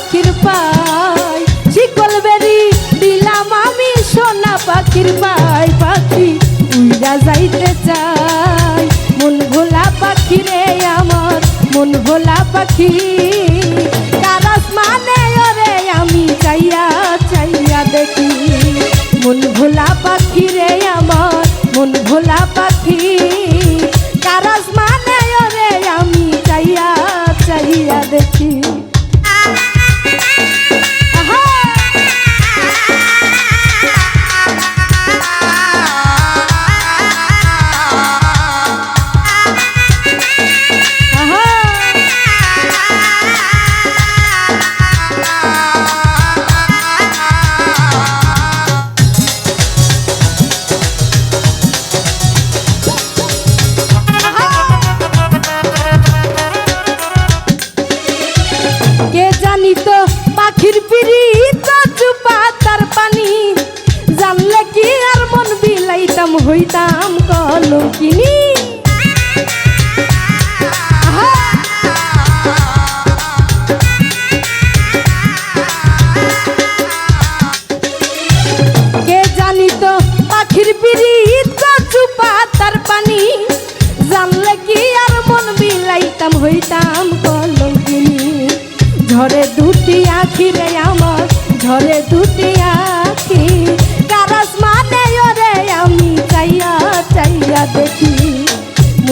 পাখির পাই শিকল বেরি দিলাম আমি সোনা পাখির পাই পাখি উইরা যাইতে চাই মন ভোলা পাখি রে আমার, মন ভোলা পাখি। কারাস মানে ওরে আমি চাইয়া চাইয়া দেখি। মন ভোলা পাখি রে আমার, মন ভোলা পাখি মন বিলাইতাম হইতাম কলঙ্কিনী। ঝরে দুটি আখি রে আমার ঝরে দুটি আখি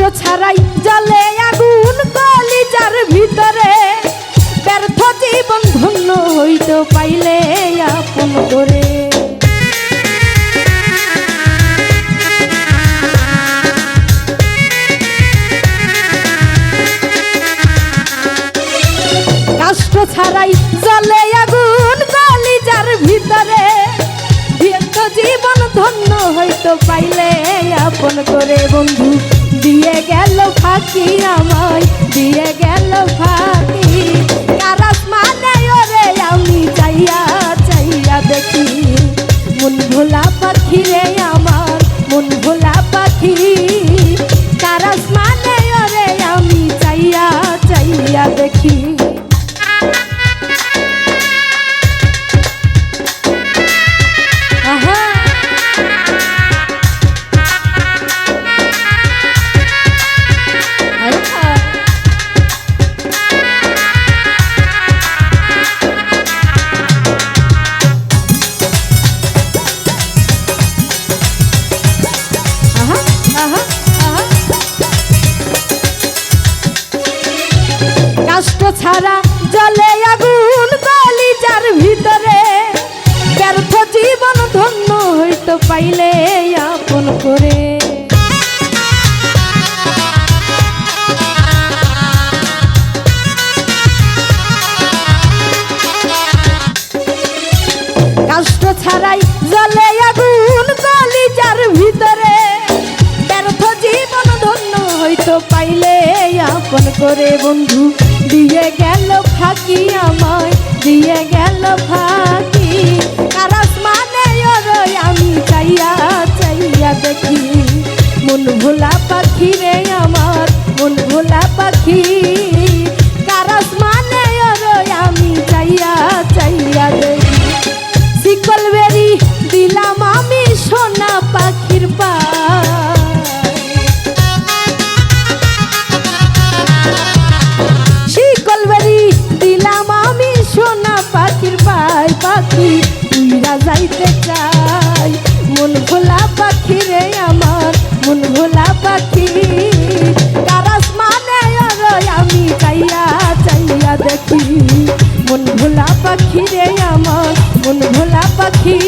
কাষ্ট ছাড়াই জলে আগুন কলিজার ভিতরে। ব্যর্থ জীবন ধন্য হইতে পাইলে আপন করে। কাষ্ট ছাড়াই জলে আগুন কলিজার ভিতরে। জীবন ধন্য হইতো পাইলে আপন করে বন্ধু। দিয়ে গেল ফাঁকি আমায় ছাড়া জলে আগুন কলিজার ভিতরে। ব্যর্থ জীবন ধন্য হইতো পাইলে আপন করে। কাষ্ট ছাড়াই জলে আগুন কলিজার ভিতরে। ব্যর্থ জীবন ধন্য হইতো পাইলে আপন করে বন্ধু। দিয়ে গেল ফাঁকি আমায়, দিয়ে গেল ফাঁকি। কারাস মানে আমি চাইয়া চাইয়া দেখি, মন ভোলা পাখি। কারাস মানে আমি চাইয়া চাইয়া দেখি। মন ভোলা পাখি রে আমার, মন ভোলা পাখি।